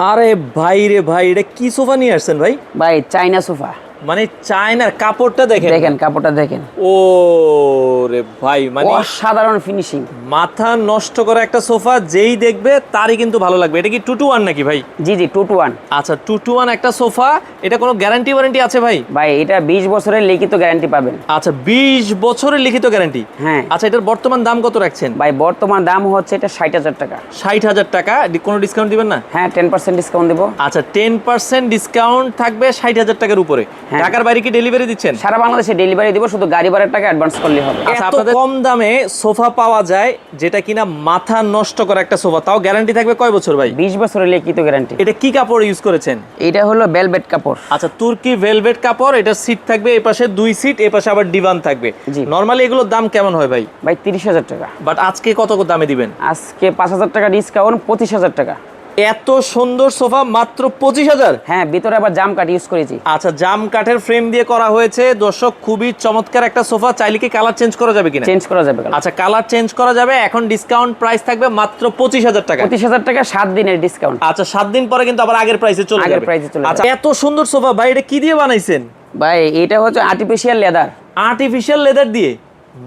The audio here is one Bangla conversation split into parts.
আরে ভাই রে ভাই এটা কি সোফা নিয়ে আসছেন ভাই? ভাই চাইনা সোফা। মানে চায়নার কাপড়টা দেখেন। দেখেন কাপড়টা দেখেন। ও রে ভাই মানে অসাধারণ ফিনিশিং মাথা নষ্ট করা একটা সোফা যেই দেখবে তারই কিন্তু ভালো লাগবে। এটা কি টু টু ওয়ান নাকি ভাই? জি জি টু টু ওয়ান আচ্ছা টু টু ওয়ান একটা সোফা এটা কোনো গ্যারান্টি ওয়ারেন্টি আছে ভাই? ভাই এটা বিশ বছরের লিখিত গ্যারান্টি পাবেন। আচ্ছা বিশ বছরের লিখিত গ্যারান্টি হ্যাঁ। আচ্ছা এটার বর্তমান দাম কত রাখছেন? ভাই বর্তমান দাম হচ্ছে এটা ষাট হাজার টাকা। ষাট হাজার টাকা কোনো ডিসকাউন্ট দিবেন না? হ্যাঁ টেন পার্সেন্ট ডিসকাউন্ট দেবো। আচ্ছা টেন পার্সেন্ট ডিসকাউন্ট থাকবে ষাট হাজার টাকার উপরে। ঢাকার বাইরে কি ডেলিভারি দিচ্ছেন? সারা বাংলাদেশে ডেলিভারি দিব শুধু গাড়ি ভাড়ার টাকা অ্যাডভান্স করলে হবে। আচ্ছা আপনাদের কম দামে সোফা পাওয়া যায় যেটা কিনা মাথা নষ্ট করা একটা সোফা। তাও গ্যারান্টি থাকবে কয় বছর ভাই? বিশ বছরের লিখিত গ্যারান্টি এটা কি কাপড় ইউজ করেছেন? এটা হলো বেলবেট কাপড়। আচ্ছা তুর্কি ভেলভেট কাপড় এটা সিট থাকবে এই পাশে দুই সিট এই পাশে আবার ডিভান থাকবে। জি। নরমালি এগুলোর দাম কেমন হয় ভাই? ভাই তিরিশ হাজার টাকা। বাট আজকে কত দামে দিবেন? আজকে পাঁচ হাজার টাকা ডিসকাউন্ট পঁচিশ হাজার টাকা। এত সুন্দর সোফা মাত্র পঁচিশ হাজার। হ্যাঁ ভিতরে আবার জাম কাঠ ইউজ করেছি। আচ্ছা জাম কাঠের ফ্রেম দিয়ে করা হয়েছে। দর্শক খুবই চমৎকার একটা সোফা। চাইলে কি কালার চেঞ্জ করা যাবে কিনা? চেঞ্জ করা যাবে। আচ্ছা কালার চেঞ্জ করা যাবে। এখন ডিসকাউন্ট প্রাইস থাকবে মাত্র পঁচিশ হাজার টাকা। পঁচিশ হাজার টাকা সাত দিনের ডিসকাউন্ট আচ্ছা সাত দিন পরে কিন্তু আবার আগের প্রাইসে চলে আগের যাবে। price চলে আচ্ছা এত সুন্দর সোফা। ভাই এটা কি দিয়ে বানাইছেন? ভাই এটা হচ্ছে আর্টিফিশিয়াল লেদার আর্টিফিশিয়াল লেদার দিয়ে?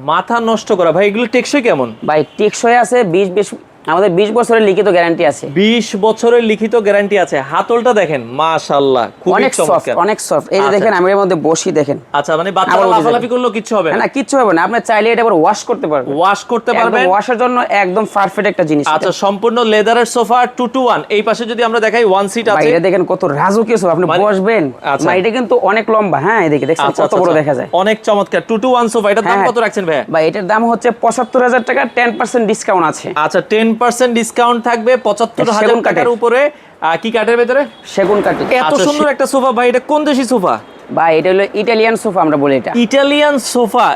মাথা নষ্ট করা। ভাই এগুলো টেকসই কেমন? ভাই টেকসই আছে বিশ বিশ আমাদের বিশ বছরের লিখিত গ্যারান্টি আছে। বিশ বছরের লিখিত গ্যারান্টি আছে। হাতলটা দেখেন মাশাল্লাহ খুবই চমৎকার। অনেক সফট এই যে আচ্ছা। দেখেন এর মধ্যে বসি দেখেন। আচ্ছা মানে বাচ্চারা লাফালাফি কিচ্ছু হবে না? না কিচ্ছু হবে না। আপনি চাইলে এটা আবার ওয়াশ করতে পারবেন। ওয়াশ করতে পারবেন। ওয়াশের জন্য একদম পারফেক্ট একটা জিনিস আচ্ছা সম্পূর্ণ লেদারের সোফা টু টু ওয়ান এই পাশে যদি আমরা দেখাই সিট আছে। এটা দেখেন কত রাজকীয় সোফা আপনি মানে- বসবেন। আচ্ছা। এটা কিন্তু অনেক লম্বা। হ্যাঁ এদিকে দেখছেন আচ্ছা কত বড়। দেখা যায়। অনেক চমৎকার। টু টু ওয়ান সোফা এটার দাম হ্যাঁ। কত রাখছেন ভাইয়া? ভাই এটার দাম হচ্ছে পঁচাত্তর হাজার টাকা টেন পার্সেন্ট ডিসকাউন্ট আছে। আচ্ছা টেন পার্সেন্ট ডিসকাউন্ট থাকবে পঁচাত্তর সেগুন হাজার টাকার উপরে। কি কাঠের ভিতরে? সেগুন কাঠ এত আচ্ছা, সুন্দর একটা সোফা ভাই এটা কোন দেশি সোফা? ভাই এটা হলো ইটালিয়ান সোফা আমরা বলি এটা। Italian sofa.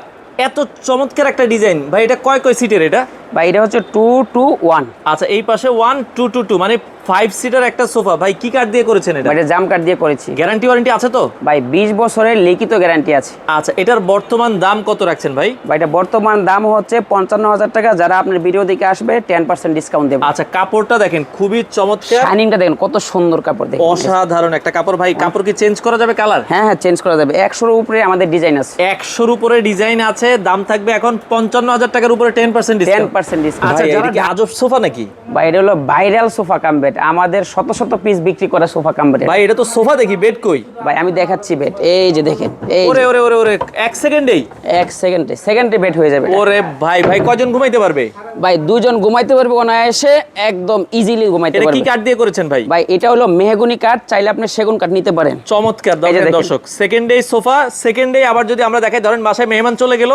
এত চমৎকার একটা ডিজাইন। ভাই এটা কয় কয় সিটের এটা? ভাই এটা হচ্ছে টু টু ওয়ান আচ্ছা এই পাশে ওয়ান টু টু টু মানে ফাইভ সিটার একটা সোফা। ভাই কি কাঠ দিয়ে করেছেন এটা? এটা জাম কাঠ দিয়ে করেছি। গ্যারান্টি ওয়ারেন্টি আছে তো? ভাই বিশ বছরের লিখিত গ্যারান্টি আছে। আচ্ছা এটার বর্তমান দাম কত রাখছেন ভাই? ভাই এটা বর্তমান দাম হচ্ছে পঞ্চান্ন হাজার টাকা। যারা আপনার ভিডিও দিকে আসবে টেন পার্সেন্ট ডিসকাউন্ট দেবে। আচ্ছা কাপড়টা দেখেন খুবই চমৎকার। শাইনিংটা দেখেন কত সুন্দর কাপড় দেখেন অসাধারণ একটা কাপড়। ভাই কাপড় কি চেঞ্জ করা যাবে কালার হ্যাঁ হ্যাঁ চেঞ্জ করা যাবে। একশোর উপরে আমাদের ডিজাইন আছে। একশোর উপরে ডিজাইন আছে দাম থাকবে এখন পঞ্চান্ন হাজার টাকার উপরে ten percent ten discount percent discount আচ্ছা আজব সোফা নাকি? ভাই এটা হলো ভাইরাল সোফা কাম বেড আমাদের শত শত পিস বিক্রি করা সোফা কাম ভাই এটা তো সোফা দেখি বেড কই? ভাই আমি দেখাচ্ছি বেড এই যে দেখেন এই ওরে ওরে ওরে ওরে এক সেকেন্ডেই এক সেকেন্ডে সেকেন্ডে বেড হয়ে যাবে। ওরে ভাই ভাই কজন ঘুমাইতে পারবে? ভাই দুজন ঘুমাইতে পারবে অনায়াসে একদম ইজিলি ঘুমাইতে পারবে এটা কি কাঠ দিয়ে করেছেন ভাই? ভাই এটা হলো মেহগুনি কাঠ চাইলে আপনি সেগুন কাঠ নিতে পারেন। চমৎকার দর্শক দেখেন। দর্শক। Second day sofa second day আবার যদি আমরা দেখাই ধরেন বাসায় মেহমান চলে গেল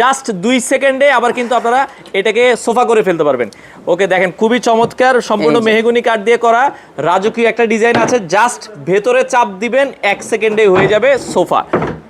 জাস্ট দুই সেকেন্ডে আবার কিন্তু আপনারা এটাকে সোফা করে ফেলতে পারবেন। ওকে দেখেন খুবই চমৎকার সম্পূর্ণ। মেহগুনি কাঠ দিয়ে করা রাজকীয় একটা ডিজাইন আছে। জাস্ট ভেতরে চাপ দিবেন এক সেকেন্ডে হয়ে যাবে সোফা।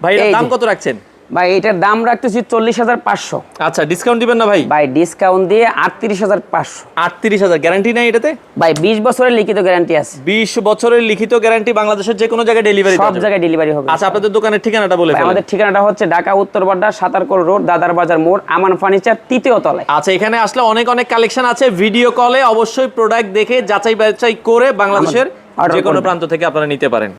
ভাই দাম কত রাখছেন? ভাই এটার দাম রাখতেছি চল্লিশ হাজার পাঁচশো। আচ্ছা ডিসকাউন্ট দিবেন না ভাই? ভাই ডিসকাউন্ট দিয়ে আটত্রিশ হাজার পাঁচশো। আটত্রিশ হাজার গ্যারান্টি নাই এটাতে? ভাই বিশ বছরের লিখিত গ্যারান্টি আছে। বিশ বছরের লিখিত গ্যারান্টি বাংলাদেশের যে কোনো জায়গায় ডেলিভারি সব জায়গায় ডেলিভারি হবে। আচ্ছা আপনাদের দোকানের ঠিকানাটা বলে আমাদের ঠিকানাটা হচ্ছে ঢাকা উত্তর বাড্ডা সাতারকোল রোড দাদার বাজার মোড় আমান ফার্নিচার তৃতীয় তলায়। আচ্ছা এখানে আসলে অনেক অনেক কালেকশন আছে। ভিডিও কলে অবশ্যই প্রোডাক্ট দেখে যাচাই বাছাই করে বাংলাদেশের যে কোনো প্রান্ত থেকে আপনারা নিতে পারেন।